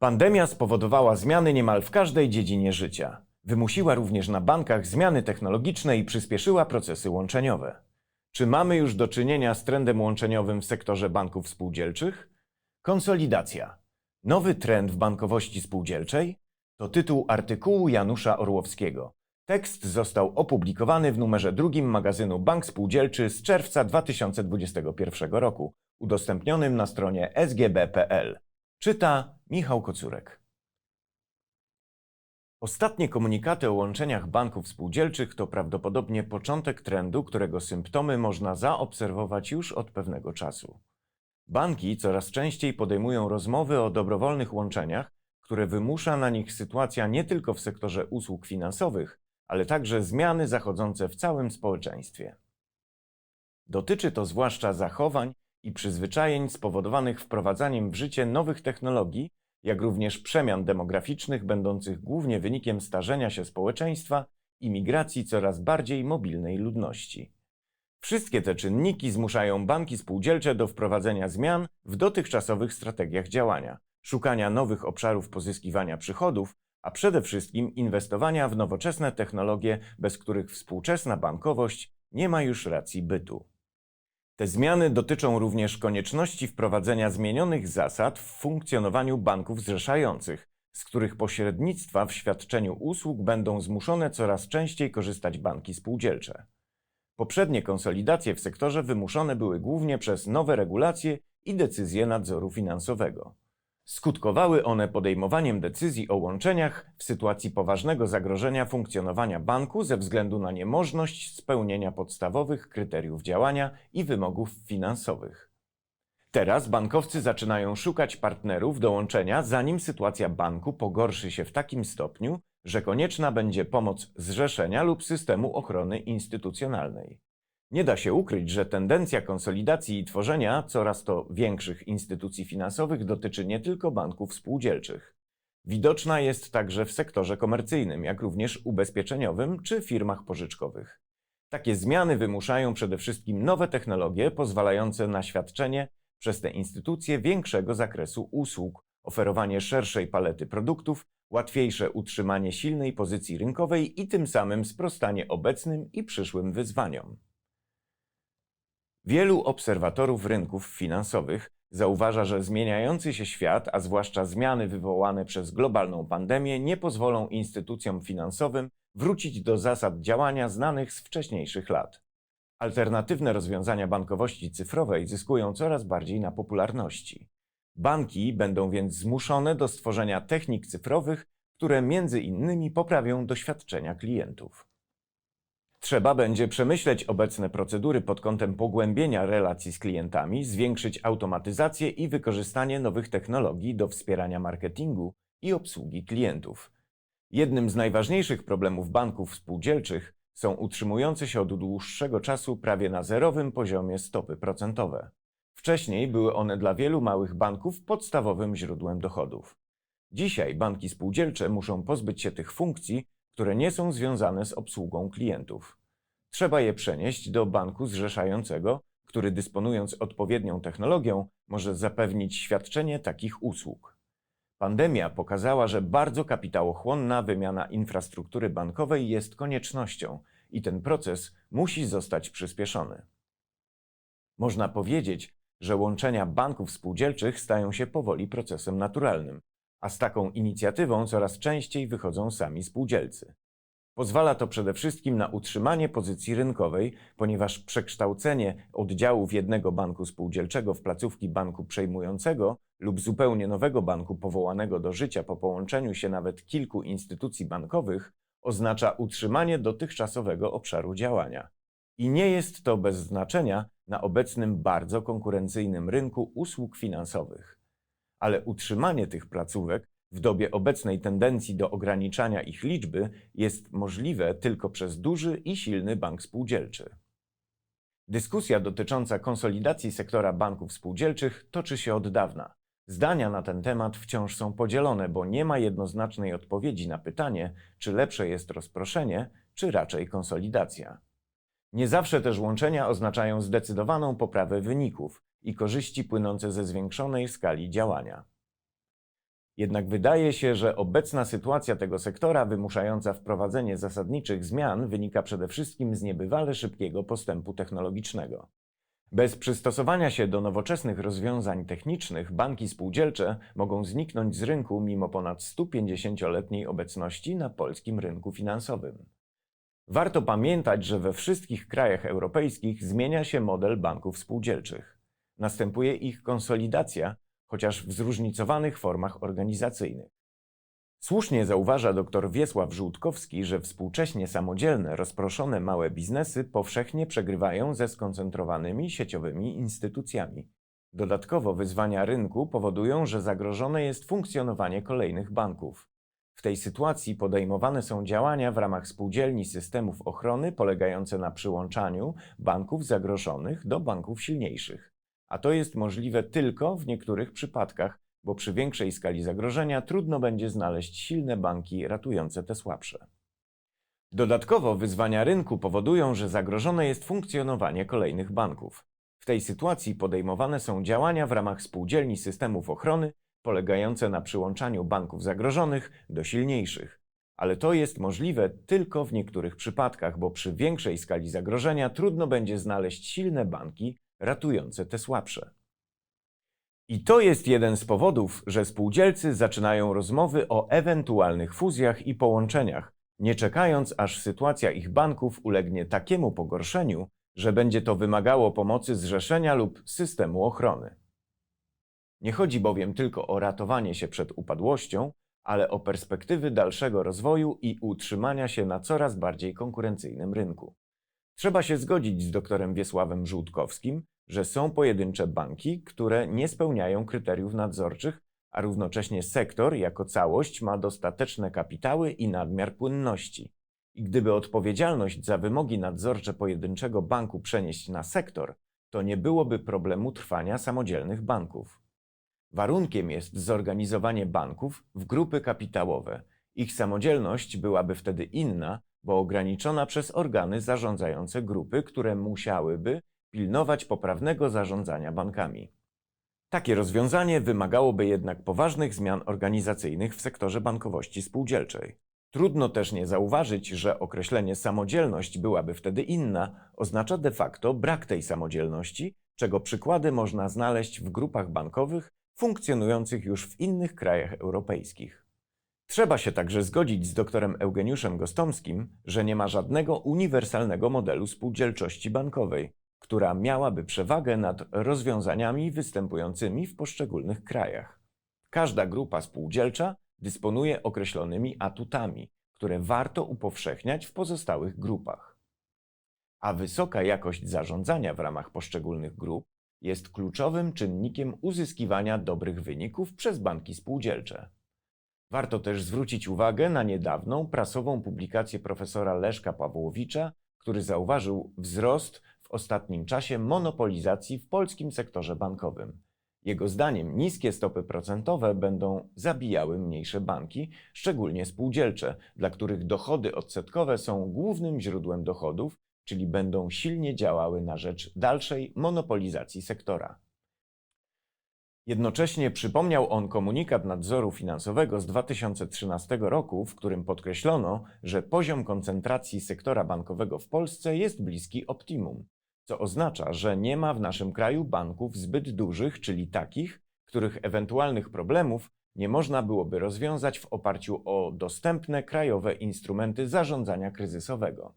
Pandemia spowodowała zmiany niemal w każdej dziedzinie życia. Wymusiła również na bankach zmiany technologiczne i przyspieszyła procesy łączeniowe. Czy mamy już do czynienia z trendem łączeniowym w sektorze banków spółdzielczych? Konsolidacja. Nowy trend w bankowości spółdzielczej? To tytuł artykułu Janusza Orłowskiego. Tekst został opublikowany w numerze drugim magazynu Bank Spółdzielczy z czerwca 2021 roku, udostępnionym na stronie sgb.pl. Czyta Michał Kocurek. Ostatnie komunikaty o łączeniach banków spółdzielczych to prawdopodobnie początek trendu, którego symptomy można zaobserwować już od pewnego czasu. Banki coraz częściej podejmują rozmowy o dobrowolnych łączeniach, które wymusza na nich sytuacja nie tylko w sektorze usług finansowych, ale także zmiany zachodzące w całym społeczeństwie. Dotyczy to zwłaszcza zachowań i przyzwyczajeń spowodowanych wprowadzaniem w życie nowych technologii, jak również przemian demograficznych będących głównie wynikiem starzenia się społeczeństwa i migracji coraz bardziej mobilnej ludności. Wszystkie te czynniki zmuszają banki spółdzielcze do wprowadzenia zmian w dotychczasowych strategiach działania, szukania nowych obszarów pozyskiwania przychodów, a przede wszystkim inwestowania w nowoczesne technologie, bez których współczesna bankowość nie ma już racji bytu. Te zmiany dotyczą również konieczności wprowadzenia zmienionych zasad w funkcjonowaniu banków zrzeszających, z których pośrednictwa w świadczeniu usług będą zmuszone coraz częściej korzystać banki spółdzielcze. Poprzednie konsolidacje w sektorze wymuszone były głównie przez nowe regulacje i decyzje nadzoru finansowego. Skutkowały one podejmowaniem decyzji o łączeniach w sytuacji poważnego zagrożenia funkcjonowania banku ze względu na niemożność spełnienia podstawowych kryteriów działania i wymogów finansowych. Teraz bankowcy zaczynają szukać partnerów do łączenia, zanim sytuacja banku pogorszy się w takim stopniu, że konieczna będzie pomoc zrzeszenia lub systemu ochrony instytucjonalnej. Nie da się ukryć, że tendencja konsolidacji i tworzenia coraz to większych instytucji finansowych dotyczy nie tylko banków spółdzielczych. Widoczna jest także w sektorze komercyjnym, jak również ubezpieczeniowym czy firmach pożyczkowych. Takie zmiany wymuszają przede wszystkim nowe technologie pozwalające na świadczenie przez te instytucje większego zakresu usług, oferowanie szerszej palety produktów, łatwiejsze utrzymanie silnej pozycji rynkowej i tym samym sprostanie obecnym i przyszłym wyzwaniom. Wielu obserwatorów rynków finansowych zauważa, że zmieniający się świat, a zwłaszcza zmiany wywołane przez globalną pandemię, nie pozwolą instytucjom finansowym wrócić do zasad działania znanych z wcześniejszych lat. Alternatywne rozwiązania bankowości cyfrowej zyskują coraz bardziej na popularności. Banki będą więc zmuszone do stworzenia technik cyfrowych, które między innymi poprawią doświadczenia klientów. Trzeba będzie przemyśleć obecne procedury pod kątem pogłębienia relacji z klientami, zwiększyć automatyzację i wykorzystanie nowych technologii do wspierania marketingu i obsługi klientów. Jednym z najważniejszych problemów banków spółdzielczych są utrzymujące się od dłuższego czasu prawie na zerowym poziomie stopy procentowe. Wcześniej były one dla wielu małych banków podstawowym źródłem dochodów. Dzisiaj banki spółdzielcze muszą pozbyć się tych funkcji, które nie są związane z obsługą klientów. Trzeba je przenieść do banku zrzeszającego, który dysponując odpowiednią technologią może zapewnić świadczenie takich usług. Pandemia pokazała, że bardzo kapitałochłonna wymiana infrastruktury bankowej jest koniecznością i ten proces musi zostać przyspieszony. Można powiedzieć, że łączenia banków spółdzielczych stają się powoli procesem naturalnym, a z taką inicjatywą coraz częściej wychodzą sami spółdzielcy. Pozwala to przede wszystkim na utrzymanie pozycji rynkowej, ponieważ przekształcenie oddziałów jednego banku spółdzielczego w placówki banku przejmującego lub zupełnie nowego banku powołanego do życia po połączeniu się nawet kilku instytucji bankowych oznacza utrzymanie dotychczasowego obszaru działania. I nie jest to bez znaczenia na obecnym bardzo konkurencyjnym rynku usług finansowych. Ale utrzymanie tych placówek w dobie obecnej tendencji do ograniczania ich liczby jest możliwe tylko przez duży i silny bank spółdzielczy. Dyskusja dotycząca konsolidacji sektora banków spółdzielczych toczy się od dawna. Zdania na ten temat wciąż są podzielone, bo nie ma jednoznacznej odpowiedzi na pytanie, czy lepsze jest rozproszenie, czy raczej konsolidacja. Nie zawsze też łączenia oznaczają zdecydowaną poprawę wyników i korzyści płynące ze zwiększonej skali działania. Jednak wydaje się, że obecna sytuacja tego sektora wymuszająca wprowadzenie zasadniczych zmian wynika przede wszystkim z niebywale szybkiego postępu technologicznego. Bez przystosowania się do nowoczesnych rozwiązań technicznych banki spółdzielcze mogą zniknąć z rynku mimo ponad 150-letniej obecności na polskim rynku finansowym. Warto pamiętać, że we wszystkich krajach europejskich zmienia się model banków spółdzielczych. Następuje ich konsolidacja, chociaż w zróżnicowanych formach organizacyjnych. Słusznie zauważa dr Wiesław Żółtkowski, że współcześnie samodzielne, rozproszone małe biznesy powszechnie przegrywają ze skoncentrowanymi sieciowymi instytucjami. Dodatkowo wyzwania rynku powodują, że zagrożone jest funkcjonowanie kolejnych banków. W tej sytuacji podejmowane są działania w ramach spółdzielni systemów ochrony polegające na przyłączaniu banków zagrożonych do banków silniejszych. A to jest możliwe tylko w niektórych przypadkach, bo przy większej skali zagrożenia trudno będzie znaleźć silne banki ratujące te słabsze. Dodatkowo wyzwania rynku powodują, że zagrożone jest funkcjonowanie kolejnych banków. W tej sytuacji podejmowane są działania w ramach spółdzielni systemów ochrony polegające na przyłączaniu banków zagrożonych do silniejszych. Ale to jest możliwe tylko w niektórych przypadkach, bo przy większej skali zagrożenia trudno będzie znaleźć silne banki ratujące te słabsze. I to jest jeden z powodów, że spółdzielcy zaczynają rozmowy o ewentualnych fuzjach i połączeniach, nie czekając aż sytuacja ich banków ulegnie takiemu pogorszeniu, że będzie to wymagało pomocy zrzeszenia lub systemu ochrony. Nie chodzi bowiem tylko o ratowanie się przed upadłością, ale o perspektywy dalszego rozwoju i utrzymania się na coraz bardziej konkurencyjnym rynku. Trzeba się zgodzić z doktorem Wiesławem Żółtkowskim, że są pojedyncze banki, które nie spełniają kryteriów nadzorczych, a równocześnie sektor jako całość ma dostateczne kapitały i nadmiar płynności. I gdyby odpowiedzialność za wymogi nadzorcze pojedynczego banku przenieść na sektor, to nie byłoby problemu trwania samodzielnych banków. Warunkiem jest zorganizowanie banków w grupy kapitałowe. Ich samodzielność byłaby wtedy inna, bo ograniczona przez organy zarządzające grupy, które musiałyby pilnować poprawnego zarządzania bankami. Takie rozwiązanie wymagałoby jednak poważnych zmian organizacyjnych w sektorze bankowości spółdzielczej. Trudno też nie zauważyć, że określenie samodzielność byłaby wtedy inna, oznacza de facto brak tej samodzielności, czego przykłady można znaleźć w grupach bankowych funkcjonujących już w innych krajach europejskich. Trzeba się także zgodzić z doktorem Eugeniuszem Gostomskim, że nie ma żadnego uniwersalnego modelu spółdzielczości bankowej, która miałaby przewagę nad rozwiązaniami występującymi w poszczególnych krajach. Każda grupa spółdzielcza dysponuje określonymi atutami, które warto upowszechniać w pozostałych grupach. A wysoka jakość zarządzania w ramach poszczególnych grup jest kluczowym czynnikiem uzyskiwania dobrych wyników przez banki spółdzielcze. Warto też zwrócić uwagę na niedawną prasową publikację profesora Leszka Pawłowicza, który zauważył wzrost w ostatnim czasie monopolizacji w polskim sektorze bankowym. Jego zdaniem niskie stopy procentowe będą zabijały mniejsze banki, szczególnie spółdzielcze, dla których dochody odsetkowe są głównym źródłem dochodów czyli będą silnie działały na rzecz dalszej monopolizacji sektora. Jednocześnie przypomniał on komunikat nadzoru finansowego z 2013 roku, w którym podkreślono, że poziom koncentracji sektora bankowego w Polsce jest bliski optimum, co oznacza, że nie ma w naszym kraju banków zbyt dużych, czyli takich, których ewentualnych problemów nie można byłoby rozwiązać w oparciu o dostępne krajowe instrumenty zarządzania kryzysowego.